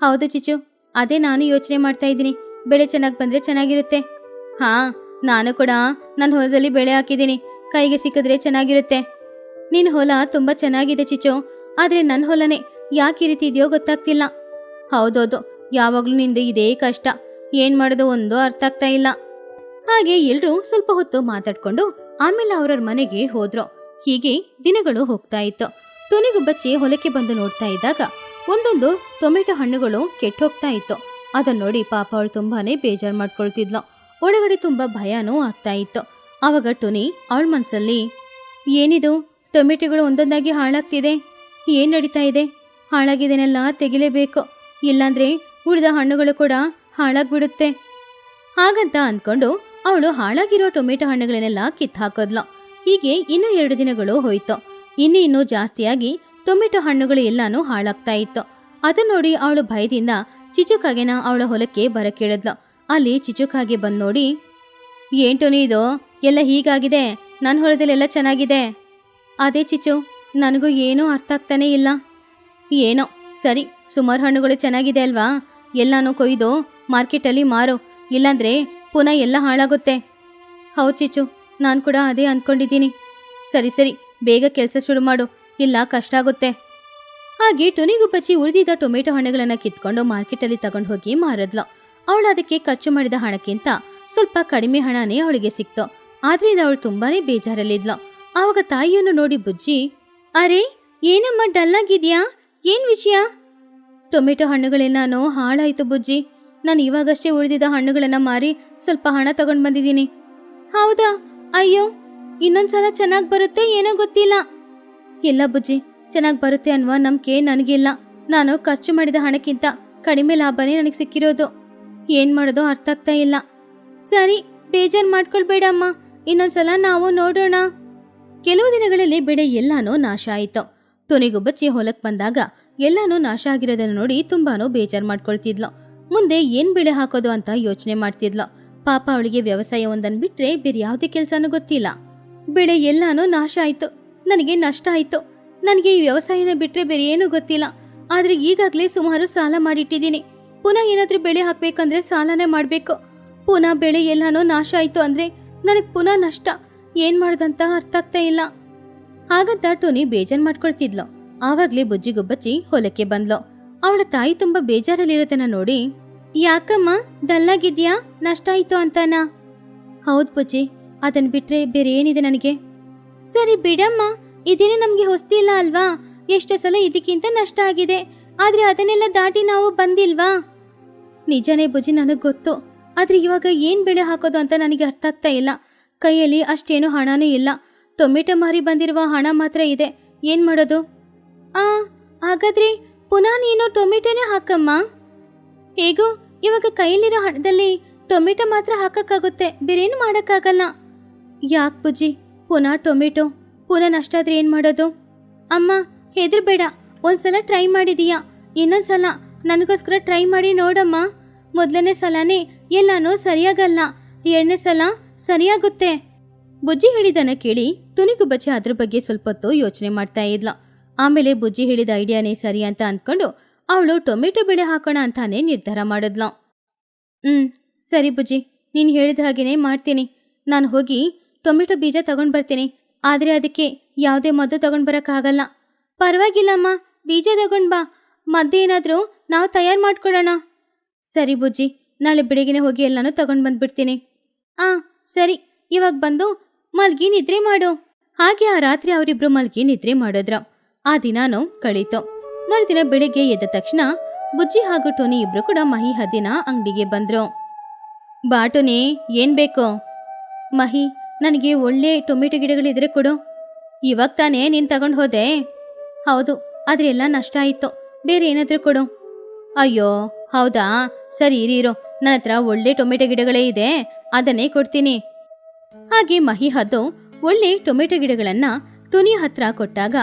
ಹೌದು ಚಿಚು ಅದೇ ನಾನು ಯೋಚನೆ ಮಾಡ್ತಾ ಇದ್ದೀನಿ. ಬೆಳೆ ಚೆನ್ನಾಗಿ ಬಂದ್ರೆ ಚೆನ್ನಾಗಿರುತ್ತೆ. ಹಾ, ನಾನು ಕೂಡ ನನ್ನ ಹೊಲದಲ್ಲಿ ಬೆಳೆ ಹಾಕಿದ್ದೀನಿ. ಕೈಗೆ ಸಿಕ್ಕಿದ್ರೆ ಚೆನ್ನಾಗಿರುತ್ತೆ. ನಿನ್ನ ಹೊಲ ತುಂಬಾ ಚೆನ್ನಾಗಿದೆ ಚಿಚು ಆದ್ರೆ ನನ್ನ ಹೊಲನೇ ಯಾಕೆ ರೀತಿ ಇದೆಯೋ ಗೊತ್ತಾಗ್ತಿಲ್ಲ. ಹೌದೌದು, ಯಾವಾಗ್ಲೂ ನಿಂದ ಇದೇ ಕಷ್ಟ. ಏನ್ ಮಾಡೋದು ಒಂದು ಅರ್ಥ ಆಗ್ತಾ ಇಲ್ಲ. ಹಾಗೆ ಎಲ್ರೂ ಸ್ವಲ್ಪ ಹೊತ್ತು ಮಾತಾಡ್ಕೊಂಡು ಆಮೇಲೆ ಅವ್ರವ್ರ ಮನೆಗೆ ಹೋದ್ರು. ಹೀಗೆ ದಿನಗಳು ಹೋಗ್ತಾ ಇತ್ತು. ಟುನಿಗುಬ್ಬಚ್ಚಿ ಹೊಲಕ್ಕೆ ಬಂದು ನೋಡ್ತಾ ಇದ್ದಾಗ ಒಂದೊಂದು ಟೊಮೆಟೊ ಹಣ್ಣುಗಳು ಕೆಟ್ಟ ಹೋಗ್ತಾ ಇತ್ತು. ಅದನ್ನ ನೋಡಿ ಪಾಪ ಅವಳು ತುಂಬಾನೇ ಬೇಜಾರ್ ಮಾಡ್ಕೊಳ್ತಿದ್ಲು. ಒಳಗಡೆ ತುಂಬಾ ಭಯನೂ ಆಗ್ತಾ ಇತ್ತು. ಆವಾಗ ಟುನಿ ಅವಳ ಮನ್ಸಲ್ಲಿ, ಏನಿದು? ಟೊಮೆಟೊಗಳು ಒಂದೊಂದಾಗಿ ಹಾಳಾಗ್ತಿದೆ? ಏನ್ ನಡೀತಾ ಇದೆ? ಹಾಳಾಗಿದೆನೆಲ್ಲ ತೆಗಿಲೇಬೇಕು. ಇಲ್ಲಾಂದ್ರೆ ಉಳಿದ ಹಣ್ಣುಗಳು ಕೂಡ ಹಾಳಾಗ್ಬಿಡುತ್ತೆ. ಹಾಗಂತ ಅನ್ಕೊಂಡು ಅವಳು ಹಾಳಾಗಿರೋ ಟೊಮೆಟೊ ಹಣ್ಣುಗಳನ್ನೆಲ್ಲ ಕಿತ್ ಹಾಕೋದ್ಲು ಹೀಗೆ ಇನ್ನು ಎರಡು ದಿನಗಳು ಹೋಯ್ತು. ಇನ್ನೂ ಇನ್ನೂ ಜಾಸ್ತಿಯಾಗಿ ಟೊಮೆಟೊ ಹಣ್ಣುಗಳು ಎಲ್ಲಾನು ಹಾಳಾಗ್ತಾ ಇತ್ತು. ಅದನ್ನ ನೋಡಿ ಅವಳು ಭಯದಿಂದ ಚಿಚುಕಾಗೆನ ಅವಳ ಹೊಲಕ್ಕೆ ಬರಕೇಳಿದ್ಲು ಅಲ್ಲಿ ಚಿಚುಕಾಗೆ ಬಂದು ನೋಡಿ ಏಂಟೋನಿ ಟೊನಿ ಇದು? ಎಲ್ಲ ಹೀಗಾಗಿದೆ? ನನ್ನ ಹೊಲದಲ್ಲೆಲ್ಲ ಚೆನ್ನಾಗಿದೆ? ಅದೇ ಚಿಚು ನನಗೂ ಏನೂ ಅರ್ಥ ಆಗ್ತಾನೇ ಇಲ್ಲ. ಏನೋ, ಸರಿ, ಸುಮಾರು ಹಣ್ಣುಗಳು ಚೆನ್ನಾಗಿದೆ ಅಲ್ವಾ? ಎಲ್ಲಾನು ಕೊಯ್ದು ಮಾರ್ಕೆಟಲ್ಲಿ ಮಾರು. ಇಲ್ಲಾಂದ್ರೆ ಪುನಃ ಎಲ್ಲ ಹಾಳಾಗುತ್ತೆ. ಹೌದು ಚಿಚು, ನಾನು ಕೂಡ ಅದೇ ಅಂದ್ಕೊಂಡಿದ್ದೀನಿ ಸರಿ ಸರಿ, ಬೇಗ ಕೆಲಸ ಶುರು ಮಾಡು, ಇಲ್ಲ ಕಷ್ಟ ಆಗುತ್ತೆ. ಹಾಗೆ ಟುನಿಗುಬ್ಬಚ್ಚಿ ಉಳಿದಿದ್ದ ಟೊಮೆಟೊ ಹಣ್ಣುಗಳನ್ನ ಕಿತ್ಕೊಂಡು ಮಾರ್ಕೆಟಲ್ಲಿ ತಗೊಂಡು ಹೋಗಿ ಮಾರದ್ಲು. ಅವಳು ಅದಕ್ಕೆ ಖರ್ಚು ಮಾಡಿದ ಹಣಕ್ಕಿಂತ ಸ್ವಲ್ಪ ಕಡಿಮೆ ಹಣನೇ ಅವಳಿಗೆ ಸಿಕ್ತು. ಆದ್ರಿಂದ ಅವಳು ತುಂಬಾನೇ ಬೇಜಾರಲ್ಲಿದ್ಲು. ಆವಾಗ ತಾಯಿಯನ್ನು ನೋಡಿ ಬುಜ್ಜಿ, ಅರೆ, ಏನಮ್ಮ ಡಲ್ಲಾಗಿದ್ಯಾ? ಏನ್ ವಿಷಯ? ಟೊಮೆಟೊ ಹಣ್ಣುಗಳೇನಾನೋ ಹಾಳಾಯ್ತು ಬುಜ್ಜಿ. ನಾನು ಇವಾಗಷ್ಟೇ ಉಳಿದಿದ್ದ ಹಣ್ಣುಗಳನ್ನ ಮಾರಿ ಸ್ವಲ್ಪ ಹಣ ತಗೊಂಡ್ ಬಂದಿದ್ದೀನಿ. ಹೌದಾ? ಅಯ್ಯೋ ಇನ್ನೊಂದ್ಸಲ ಚೆನ್ನಾಗ್ ಬರುತ್ತೆ ಏನೋ ಗೊತ್ತಿಲ್ಲ. ಇಲ್ಲ ಬುಜ್ಜಿ, ಚೆನ್ನಾಗ್ ಬರುತ್ತೆ ಅನ್ವ ನಂಬಿಕೆ ನನಗಿಲ್ಲ. ನಾನು ಖರ್ಚು ಮಾಡಿದ ಹಣಕ್ಕಿಂತ ಕಡಿಮೆ ಲಾಭನೇ ನನಗೆ ಸಿಕ್ಕಿರೋದು. ಏನ್ ಮಾಡೋದು ಅರ್ಥ ಆಗ್ತಾ ಇಲ್ಲ. ಸರಿ, ಬೇಜಾರ್ ಮಾಡ್ಕೊಳ್ಬೇಡಮ್ಮ ಇನ್ನೊಂದ್ಸಲ ನಾವು ನೋಡೋಣ. ಕೆಲವು ದಿನಗಳಲ್ಲಿ ಬೆಳೆ ಎಲ್ಲಾನು ನಾಶ ಆಯಿತು. ತುನಿಗುಬ್ಬಚ್ಚಿ ಹೊಲಕ್ ಬಂದಾಗ ಎಲ್ಲಾನು ನಾಶ ಆಗಿರೋದನ್ನ ನೋಡಿ ತುಂಬಾನು ಬೇಜಾರ್ ಮಾಡ್ಕೊಳ್ತಿದ್ಲು. ಮುಂದೆ ಏನ್ ಬೆಳೆ ಹಾಕೋದು ಅಂತ ಯೋಚನೆ ಮಾಡ್ತಿದ್ಲು. ಪಾಪ ಅವಳಿಗೆ ವ್ಯವಸಾಯ ಒಂದನ್ ಬಿಟ್ರೆ ಬೇರೆ ಯಾವುದೇ ಕೆಲ್ಸನೂ ಗೊತ್ತಿಲ್ಲ. ಬೆಳೆ ಎಲ್ಲಾನು ನಾಶ ಆಯ್ತು. ನನಗೆ ನಷ್ಟ ಆಯ್ತು. ನನಗೆ ಈ ವ್ಯವಸಾಯನ ಬಿಟ್ರೆ ಬೇರೆ ಏನೂ ಗೊತ್ತಿಲ್ಲ. ಆದ್ರೆ ಈಗಾಗ್ಲೇ ಸುಮಾರು ಸಾಲ ಮಾಡಿಟ್ಟಿದ್ದೀನಿ. ಪುನಃ ಏನಾದ್ರೂ ಬೆಳೆ ಹಾಕ್ಬೇಕಂದ್ರೆ ಸಾಲನೇ ಮಾಡ್ಬೇಕು. ಪುನಃ ಬೆಳೆ ಎಲ್ಲಾನು ನಾಶ ಆಯ್ತು ಅಂದ್ರೆ ನನಗ್ ಪುನಃ ನಷ್ಟ. ಏನ್ ಮಾಡ್ದಂತ ಅರ್ಥ ಆಗ್ತಾ ಇಲ್ಲ. ಹಾಗಂತ ಟೋನಿ ಬೇಜಾರ್ ಮಾಡ್ಕೊಳ್ತಿದ್ಲು. ಆವಾಗ್ಲೇ ಬುಜ್ಜಿಗುಬ್ಬಚ್ಚಿ ಹೊಲಕ್ಕೆ ಬಂದ್ಲು. ಅವಳ ತಾಯಿ ತುಂಬಾ ಬೇಜಾರಲ್ಲಿರೋದನ್ನ ನೋಡಿ ಯಾಕಮ್ಮ? ಡಲ್ಲಾಗಿದ್ಯಾ ನಷ್ಟ ಆಯ್ತು ಅಂತಾನ? ಹೌದ್ ಪೂಜಿ, ಅದನ್ ಬಿಟ್ರೆ ಬೇರೆ ಏನಿದೆ ನನಗೆ? ಸರಿ ಬಿಡಮ್ಮ, ಇದೇನೇ ನಮ್ಗೆ ಹೊಸ್ತಿಲ್ಲ ಅಲ್ವಾ? ಎಷ್ಟೋ ಸಲ ಇದಕ್ಕಿಂತ ನಷ್ಟ ಆಗಿದೆ. ಆದ್ರೆ ಅದನ್ನೆಲ್ಲ ದಾಟಿ ನಾವು ಬಂದಿಲ್ವಾ? ನಿಜನೇ ಬುಜಿ ನನಗ್ ಗೊತ್ತು. ಆದ್ರೆ ಇವಾಗ ಏನ್ ಬೆಳೆ ಹಾಕೋದು ಅಂತ ನನಗೆ ಅರ್ಥ ಆಗ್ತಾ ಇಲ್ಲ. ಕೈಯಲ್ಲಿ ಅಷ್ಟೇನು ಹಣನೂ ಇಲ್ಲ. ಟೊಮೆಟೊ ಮಾರಿ ಬಂದಿರುವ ಹಣ ಮಾತ್ರ ಇದೆ. ಏನ್ ಮಾಡೋದು? ಆ, ಹಾಗಾದ್ರೆ ಪುನಃ ನೀನು ಟೊಮೆಟೊನೇ ಹಾಕಮ್ಮ? ಹೇಗೋ ಇವಾಗ ಕೈಯಲ್ಲಿರೋ ಹಣದಲ್ಲಿ ಟೊಮೆಟೊ ಮಾತ್ರ ಹಾಕಕ್ಕಾಗುತ್ತೆ. ಬೇರೇನು ಮಾಡೋಕ್ಕಾಗಲ್ಲ. ಯಾಕೆ ಬುಜ್ಜಿ ಪುನಃ ಟೊಮೆಟೊ. ಪುನಃ ನಷ್ಟ ಆದರೆ ಏನು ಮಾಡೋದು? ಅಮ್ಮ, ಹೆದರ್ಬೇಡ. ಒಂದ್ಸಲ ಟ್ರೈ ಮಾಡಿದೀಯಾ. ಇನ್ನೊಂದ್ಸಲ ನನಗೋಸ್ಕರ ಟ್ರೈ ಮಾಡಿ ನೋಡಮ್ಮ. ಮೊದಲನೇ ಸಲನೇ ಎಲ್ಲಾನು ಸರಿಯಾಗಲ್ಲ. ಎರಡನೇ ಸಲ ಸರಿಯಾಗುತ್ತೆ. ಬುಜ್ಜಿ ಹೇಳಿದನ ಕೇಳಿ ತುನಿಗು ಬಚ್ಚಿ ಅದ್ರ ಬಗ್ಗೆ ಸ್ವಲ್ಪ ಹೊತ್ತು ಯೋಚನೆ ಮಾಡ್ತಾ ಇದ್ಲ. ಆಮೇಲೆ ಬುಜ್ಜಿ ಹೇಳಿದ ಐಡಿಯಾನೇ ಸರಿ ಅಂತ ಅಂದ್ಕೊಂಡು ಅವಳು ಟೊಮೆಟೊ ಬೆಳೆ ಹಾಕೋಣ ಅಂತಾನೆ ನಿರ್ಧಾರ ಮಾಡಿದ್ಲು. ಹ್ಮ್, ಸರಿ ಬುಜ್ಜಿ ನೀನು ಹೇಳಿದ ಹಾಗೇನೆ ಮಾಡ್ತೀನಿ. ನಾನು ಹೋಗಿ ಟೊಮೆಟೊ ಬೀಜ ತಗೊಂಡ್ ಬರ್ತೀನಿ. ಆದ್ರೆ ಅದಕ್ಕೆ ಯಾವುದೇ ಮದ್ದು ತಗೊಂಡ್ ಬರೋಕ್ಕಾಗಲ್ಲ. ಪರವಾಗಿಲ್ಲಮ್ಮ ಬೀಜ ತಗೊಂಡ್ ಬಾ. ಮದ್ದೇನಾದ್ರೂ ನಾವು ತಯಾರು ಮಾಡ್ಕೊಳ್ಳೋಣ. ಸರಿ ಬುಜ್ಜಿ ನಾಳೆ ಬೆಳಿಗ್ಗೆ ಹೋಗಿ ಎಲ್ಲಾನು ತಗೊಂಡ್ ಬಂದ್ಬಿಡ್ತೀನಿ. ಆ, ಸರಿ, ಇವಾಗ ಬಂದು ಮಲ್ಗಿ ನಿದ್ರೆ ಮಾಡು. ಹಾಗೆ ಆ ರಾತ್ರಿ ಅವರಿಬ್ರು ಮಲ್ಗಿ ನಿದ್ರೆ ಮಾಡಿದ್ರು. ಆ ದಿನಾನು ಕಳೀತು. ಮರುದಿನ ಬೆಳಿಗ್ಗೆ ಎದ್ದ ತಕ್ಷಣ ಬುಜ್ಜಿ ಹಾಗೂ ಟೋನಿ ಇಬ್ರು ಕೂಡ ಮಹಿ ಹದಿನ ಅಂಗಡಿಗೆ ಬಂದ್ರು. ಬಾ ಟೋನಿ, ಏನ್ ಬೇಕು? ಮಹಿ, ನನಗೆ ಒಳ್ಳೆ ಟೊಮೆಟೊ ಗಿಡಗಳಿದ್ರೆ ಕೊಡು. ಇವಾಗ ತಾನೇ ನೀನ್ ತಗೊಂಡ್ ಹೋದೆ. ಹೌದು ಅದ್ರೆಲ್ಲ ನಷ್ಟ ಆಯ್ತು. ಬೇರೆ ಏನಾದರೂ ಕೊಡು. ಅಯ್ಯೋ, ಹೌದಾ? ಸರಿ ಇರಿ ನನ್ನ ಹತ್ರ ಒಳ್ಳೆ ಟೊಮೆಟೊ ಗಿಡಗಳೇ ಇದೆ. ಅದನ್ನೇ ಕೊಡ್ತೀನಿ. ಹಾಗೆ ಮಹಿ ಹದ್ದು ಒಳ್ಳೆ ಟೊಮೆಟೊ ಗಿಡಗಳನ್ನ ಟುನಿ ಹತ್ರ ಕೊಟ್ಟಾಗ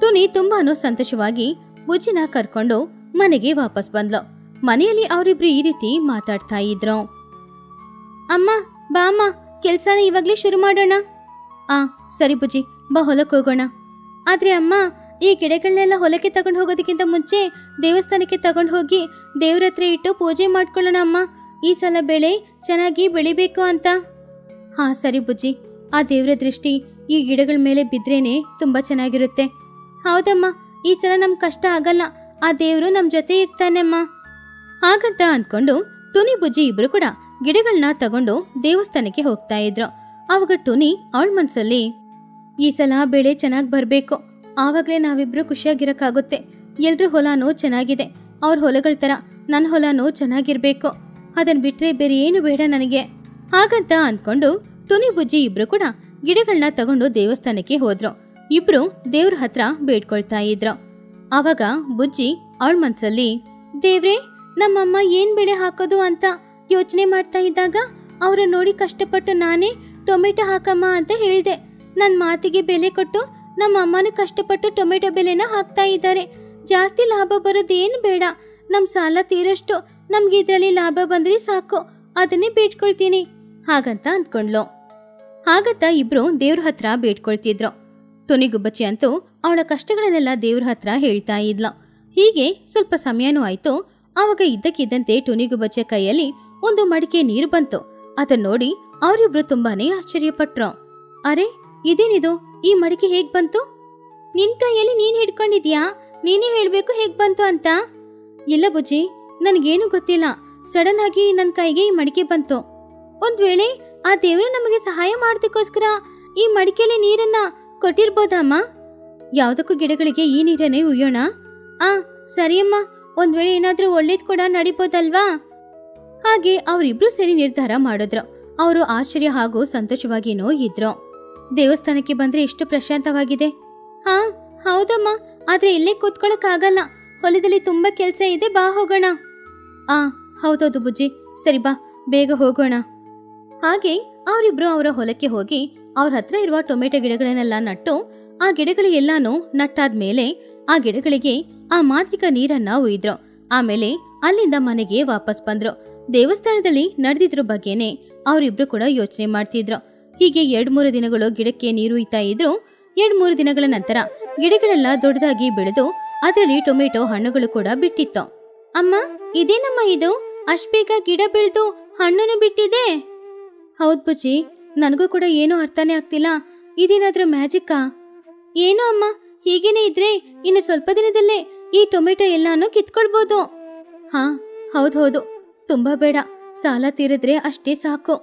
ಟುನಿ ತುಂಬಾನು ಸಂತೋಷವಾಗಿ ಬುಜ್ಜಿನ ಕರ್ಕೊಂಡು ಮನೆಗೆ ವಾಪಸ್ ಬಂದ್ಲು. ಮನೆಯಲ್ಲಿ ಅವರಿಬ್ರು ಈ ರೀತಿ ಮಾತಾಡ್ತಾ ಇದ್ರು. ಅಮ್ಮ, ಬಾ ಅಮ್ಮ, ಕೆಲ್ಸನ ಇವಾಗ್ಲೇ ಶುರು ಮಾಡೋಣ. ಆ, ಸರಿ ಬುಜ್ಜಿ ಬಾ ಹೊಲಕ್ಕೆ ಹೋಗೋಣ. ಆದ್ರೆ ಅಮ್ಮ, ಈ ಗಿಡಗಳನ್ನೆಲ್ಲ ಹೊಲಕ್ಕೆ ತಗೊಂಡು ಹೋಗೋದಕ್ಕಿಂತ ಮುಂಚೆ ದೇವಸ್ಥಾನಕ್ಕೆ ತಗೊಂಡು ಹೋಗಿ ದೇವ್ರ ಹತ್ರ ಇಟ್ಟು ಪೂಜೆ ಮಾಡ್ಕೊಳ್ಳೋಣ ಅಮ್ಮ. ಈ ಸಲ ಬೆಳೆ ಚೆನ್ನಾಗಿ ಬೆಳಿಬೇಕು ಅಂತ. ಹಾ, ಸರಿ ಬುಜ್ಜಿ ಆ ದೇವ್ರ ದೃಷ್ಟಿ ಈ ಗಿಡಗಳ ಮೇಲೆ ಬಿದ್ರೇನೆ ತುಂಬಾ ಚೆನ್ನಾಗಿರುತ್ತೆ. ಹೌದಮ್ಮ ಈ ಸಲ ನಮ್ ಕಷ್ಟ ಆಗಲ್ಲ. ಆ ದೇವ್ರು ನಮ್ ಜೊತೆ ಇರ್ತಾನೆಮ್ಮ. ಹಾಗಂತ ಅನ್ಕೊಂಡು ಟುನಿ ಬುಜ್ಜಿ ಇಬ್ರು ಕೂಡ ಗಿಡಗಳನ್ನ ತಗೊಂಡು ದೇವಸ್ಥಾನಕ್ಕೆ ಹೋಗ್ತಾ ಇದ್ರು. ಅವಾಗ ಟುನಿ ಅವಳ ಮನ್ಸಲ್ಲಿ, ಈ ಸಲ ಬೆಳೆ ಚೆನ್ನಾಗಿ ಬರ್ಬೇಕು. ಆವಾಗಲೇ ನಾವಿಬ್ರು ಖುಷಿಯಾಗಿರಕ್ಕಾಗುತ್ತೆ. ಎಲ್ರ ಹೊಲನೂ ಚೆನ್ನಾಗಿದೆ. ಅವ್ರ ಹೊಲಗಳ ತರ ನನ್ನ ಹೊಲನೂ ಚೆನ್ನಾಗಿರ್ಬೇಕು. ಅದನ್ ಬಿಟ್ರೆ ಬೇರೆ ಏನು ಬೇಡ ನನಗೆ. ಹಾಗಂತ ಅನ್ಕೊಂಡು ಟುನಿ ಬುಜ್ಜಿ ಇಬ್ರು ಕೂಡ ಗಿಡಗಳನ್ನ ತಗೊಂಡು ದೇವಸ್ಥಾನಕ್ಕೆ ಹೋದ್ರು. ಇಬ್ರು ದೇವ್ರ ಹತ್ರ ಬೇಡ್ಕೊಳ್ತಾ ಇದ್ರು. ಅವಾಗ ಬುಜ್ಜಿ ಅವಳ ಮನ್ಸಲ್ಲಿ, ದೇವ್ರೆ, ನಮ್ಮಮ್ಮ ಏನ್ ಬೆಳೆ ಹಾಕೋದು ಅಂತ ಯೋಚನೆ ಮಾಡ್ತಾ ಇದ್ದಾಗ ಅವ್ರ ನೋಡಿ ಕಷ್ಟಪಟ್ಟು ನಾನೇ ಟೊಮೆಟೊ ಹಾಕಮ್ಮ ಅಂತ ಹೇಳಿದೆ. ನನ್ನ ಮಾತಿಗೆ ಬೆಲೆ ಕೊಟ್ಟು ನಮ್ಮ ಅಮ್ಮನ ಕಷ್ಟಪಟ್ಟು ಟೊಮೆಟೊ ಬೆಲೆನ ಹಾಕ್ತಾ ಇದ್ದಾರೆ. ಜಾಸ್ತಿ ಲಾಭ ಬರೋದೇನು ಬೇಡ. ನಮ್ಮ ಸಾಲ ತೀರಷ್ಟು ನಮ್ಗೆ ಇದರಲ್ಲಿ ಲಾಭ ಬಂದ್ರೆ ಸಾಕು. ಅದನ್ನೇ ಬೇಡ್ಕೊಳ್ತೀನಿ. ಹಾಗಂತ ಅಂದ್ಕೊಂಡ್ಲು ಹಾಗಂತ ಇಬ್ರು ದೇವ್ರ ಹತ್ರ ಬೇಡ್ಕೊಳ್ತಿದ್ರು. ತುನಿಗುಬ್ಬಚ್ಚಿ ಅಂತೂ ಅವಳ ಕಷ್ಟಗಳನ್ನೆಲ್ಲ ದೇವ್ರ ಹತ್ರ ಹೇಳ್ತಾ ಇದ್ಲ. ಹೀಗೆ ಸ್ವಲ್ಪ ಸಮಯನೂ ಆಯ್ತು. ಆವಾಗ ಇದ್ದಕ್ಕಿದ್ದಂತೆ ಟುನಿಗುಬ್ಬಚ್ಚ ಕೈಯಲ್ಲಿ ಒಂದು ಮಡಿಕೆ ನೀರು ಬಂತು. ಅದನ್ನ ನೋಡಿ ಅವರಿಬ್ರು ತುಂಬಾನೇ ಆಶ್ಚರ್ಯಪಟ್ರು. ಅರೆ, ಇದೇನಿದು? ಈ ಮಡಿಕೆ ಹೇಗ್ ಬಂತು? ನಿನ್ ಕೈಯಲ್ಲಿ ನೀನ್ ಹಿಡ್ಕೊಂಡಿದ್ಯಾ? ನೀನೇ ಹೇಳ್ಬೇಕು ಹೇಗ್ ಬಂತು ಅಂತ? ಇಲ್ಲ ಬುಜ್ಜಿ, ನನ್ಗೇನು ಗೊತ್ತಿಲ್ಲ. ಸಡನ್ ಆಗಿ ನನ್ ಕೈಗೆ ಈ ಮಡಿಕೆ ಬಂತು. ಒಂದ್ ವೇಳೆ ಆ ದೇವರು ನಮಗೆ ಸಹಾಯ ಮಾಡೋದಕ್ಕೋಸ್ಕರ ಈ ಮಡಿಕೆಲಿ ನೀರನ್ನ ಕೊಟ್ಟಿರ್ಬೋದಮ್ಮ? ಯಾವುದಕ್ಕೂ ಗಿಡಗಳಿಗೆ ಈ ನೀರನ್ನೇ ಉಯ್ಯೋಣ. ಆ, ಸರಿಯಮ್ಮ. ಒಂದ್ ವೇಳೆ ಏನಾದ್ರೂ ಒಳ್ಳೇದು ಕೂಡ ನಡಿಬೋದಲ್ವಾ? ಹಾಗೆ ಅವರಿಬ್ರು ಸೇರಿ ನಿರ್ಧಾರ ಮಾಡಿದ್ರು. ಅವರು ಆಶ್ಚರ್ಯ ಹಾಗೂ ಸಂತೋಷವಾಗಿನೂ ಇದ್ರು. ದೇವಸ್ಥಾನಕ್ಕೆ ಬಂದ್ರೆ ಎಷ್ಟು ಪ್ರಶಾಂತವಾಗಿದೆ. ಹಾ, ಹೌದಮ್ಮ. ಆದ್ರೆ ಇಲ್ಲೇ ಆಗಲ್ಲ ಹೊಲದಲ್ಲಿ ತುಂಬಾ ಕೆಲಸ ಇದೆ, ಬಾ ಹೋಗೋಣ. ಆ, ಹೌದೌದು ಬುಜ್ಜಿ. ಸರಿ ಬಾ, ಬೇಗ ಹೋಗೋಣ. ಹಾಗೆ ಅವರಿಬ್ರು ಅವರ ಹೊಲಕ್ಕೆ ಹೋಗಿ ಅವ್ರ ಹತ್ರ ಇರುವ ಟೊಮೆಟೊ ಗಿಡಗಳನ್ನೆಲ್ಲ ನಟ್ಟು ಆ ಗಿಡಗಳಿಗೆಲ್ಲಾನು ನಟ್ಟಾದ್ಮೇಲೆ ಆ ಗಿಡಗಳಿಗೆ ಆ ಮಾಂತ್ರಿಕ ನೀರನ್ನ ಒಯ್ದ್ರು. ಆಮೇಲೆ ಅಲ್ಲಿಂದ ಮನೆಗೆ ವಾಪಸ್ ಬಂದ್ರು. ದೇವಸ್ಥಾನದಲ್ಲಿ ನಡೆದಿದ್ರ ಬಗ್ಗೆನೆ ಅವರಿಬ್ರು ಕೂಡ ಯೋಚನೆ ಮಾಡ್ತಿದ್ರು. ಹೀಗೆ ಎರಡ್ ಮೂರು ದಿನಗಳು ಗಿಡಕ್ಕೆ ನೀರು ಉಯ್ತಾ ಇದ್ರು ಎರಡ್ ಮೂರು ದಿನಗಳ ನಂತರ ಗಿಡಗಳೆಲ್ಲ ದೊಡ್ಡದಾಗಿ ಬೆಳೆದು ಅದರಲ್ಲಿ ಟೊಮೆಟೊ ಹಣ್ಣುಗಳು ಕೂಡ ಬಿಟ್ಟಿತ್ತು. ಅಮ್ಮ, ಇದೇನಮ್ಮ ಇದು? ಅಷ್ಟ್ ಬೇಗ ಗಿಡ ಬೆಳೆದು ಹಣ್ಣನ್ನು ಬಿಟ್ಟಿದೆ? ಹೌದ್ ಬುಜ್ಜಿ ನನಗೂ ಕೂಡ ಏನೂ ಅರ್ಥನೇ ಆಗ್ತಿಲ್ಲ. ಇದೇನಾದ್ರೂ ಮ್ಯಾಜಿಕ್ಕಾ? ಏನೋ ಅಮ್ಮ, ಹೀಗೇನೆ ಇದ್ರೆ ಇನ್ನು ಸ್ವಲ್ಪ ದಿನದಲ್ಲೇ ಈ ಟೊಮೆಟೊ ಎಲ್ಲಾನು ಕಿತ್ಕೊಳ್ಬೋದು. ಹಾ, ಹೌದ್ ಹೌದು. ತುಂಬಾ ಬೇಡ. ಸಾಲ ತೀರಿದ್ರೆ ಅಷ್ಟೇ ಸಾಕು.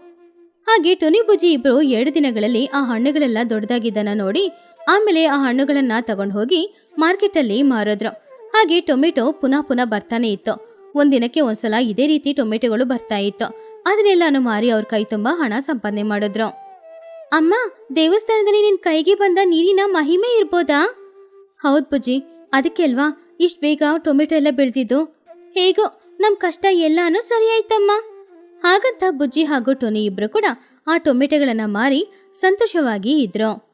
ಹಾಗೆ ಟೊನಿ ಬುಜಿ ಇಬ್ರು ಎರಡು ದಿನಗಳಲ್ಲಿ ಆ ಹಣ್ಣುಗಳೆಲ್ಲ ದೊಡ್ಡದಾಗಿದ್ದನ್ನ ನೋಡಿ, ಆಮೇಲೆ ಆ ಹಣ್ಣುಗಳನ್ನ ತಗೊಂಡು ಹೋಗಿ ಮಾರ್ಕೆಟಲ್ಲಿ ಮಾರೋದ್ರು. ಹಾಗೆ ಟೊಮೆಟೊ ಪುನಃ ಪುನಃ ಬರ್ತಾನೆ ಇತ್ತು. ಒಂದಿನಕ್ಕೆ ಒಂದ್ಸಲ ಇದೇ ರೀತಿ ಟೊಮೆಟೊಗಳು ಬರ್ತಾ ಇತ್ತು. ಅದನ್ನೆಲ್ಲಾನು ಮಾರಿ ಅವ್ರ ಕೈ ತುಂಬಾ ಹಣ ಸಂಪಾದನೆ ಮಾಡಿದ್ರು. ಅಮ್ಮ, ದೇವಸ್ಥಾನದಲ್ಲಿ ನಿನ್ ಕೈಗೆ ಬಂದ ನೀರಿನ ಮಹಿಮೆ ಇರ್ಬೋದಾ? ಹೌದ್ ಬುಜ್ಜಿ ಅದಕ್ಕೆ ಅಲ್ವಾ ಇಷ್ಟ್ ಬೇಗ ಟೊಮೆಟೊ ಎಲ್ಲ ಬೆಳೆದಿದ್ದು? ಹೇಗೋ, ನಮ್ ಕಷ್ಟ ಎಲ್ಲಾನು ಸರಿಯಾಯ್ತಮ್ಮ ಹಾಗಂತ ಬುಜ್ಜಿ ಹಾಗೂ ಟೊನಿ ಇಬ್ರು ಕೂಡ ಆ ಟೊಮೆಟೊಗಳನ್ನ ಮಾರಿ ಸಂತೋಷವಾಗಿ ಇದ್ರು.